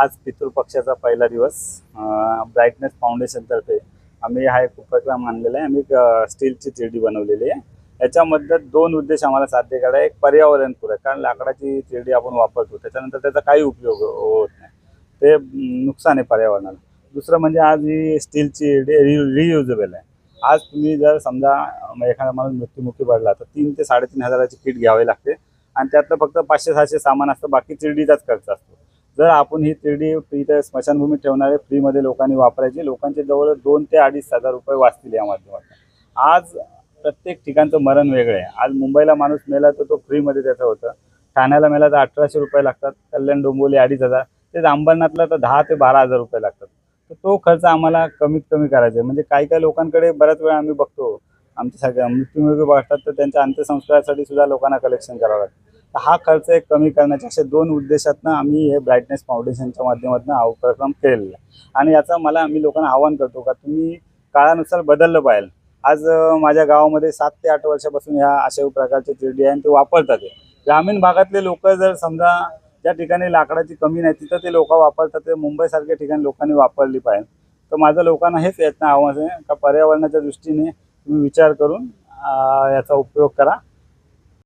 आज पितृपक्षाचा पहिला दिवस ब्राईटनेस फाउंडेशनतर्फे आम्ही हा एक उपक्रम आणलेला आहे. आम्ही स्टीलची चिरडी बनवलेली आहे. याच्यामध्ये दोन उद्देश आम्हाला साध्य करायला एक पर्यावरणपूरक कारण लाकडाची चिरडी आपण वापरतो. त्याच्यानंतर त्याचा काही उपयोग होत नाही. ते नुकसान आहे पर्यावरणाला. दुसरं म्हणजे आज ही स्टीलची रियुजेबल आहे. आज तुम्ही जर समजा एखादा माणूस मृत्यूमुखी पडला तर तीन ते साडेतीन हजाराची किट घ्यावी लागते. आणि त्यातलं फक्त पाचशे सहाशे सामान असतं बाकी चिरडीचाच खर्च असतो. जर आपण ही तिरडी फ्री तर स्मशानभूमीत ठेवणारे फ्रीमध्ये लोकांनी वापरायची. लोकांचे जवळ दोन ते अडीच हजार रुपये वाचतील या माध्यमातून. आज प्रत्येक ठिकाणचं मरण वेगळं आहे. आज मुंबईला माणूस मेला तर तो फ्रीमध्ये त्याचं होतं. ठाण्याला मेला तर अठराशे रुपये लागतात. कल्याण डोंबोली अडीच हजार. ते अंबरनाथला तर दहा ते बारा हजार रुपये लागतात. तर तो खर्च आम्हाला कमीत कमी करायचा आहे. म्हणजे काही काही लोकांकडे बऱ्याच वेळा आम्ही बघतो. आमच्या सगळ्या मृत्यूमुखी बघतात तर त्यांच्या अंत्यसंस्कारासाठी सुद्धा लोकांना कलेक्शन करावं लागतं. हा खर्च एक कमी करण्याच्या अशा दोन उद्देशातनं आम्ही हे ब्राईटनेस फाउंडेशनच्या माध्यमातून हा उपक्रम केलेला आहे. आणि याचा मला आम्ही लोकांना आवाहन करतो का तुम्ही काळानुसार बदललं पाहिजे आज माझ्या गावामध्ये सात ते आठ वर्षापासून ह्या अशा प्रकारचे चिरडी आहे आणि ते वापरतात ग्रामीण भागातले लोक जर समजा ज्या ठिकाणी लाकडाची कमी नाही तिथं ते लोक वापरतात ते मुंबईसारख्या ठिकाणी लोकांनी वापरली पाहिजे तर माझं लोकांना हेच यातनं आव्हान आहे का पर्यावरणाच्या दृष्टीने तुम्ही विचार करून याचा उपयोग करा.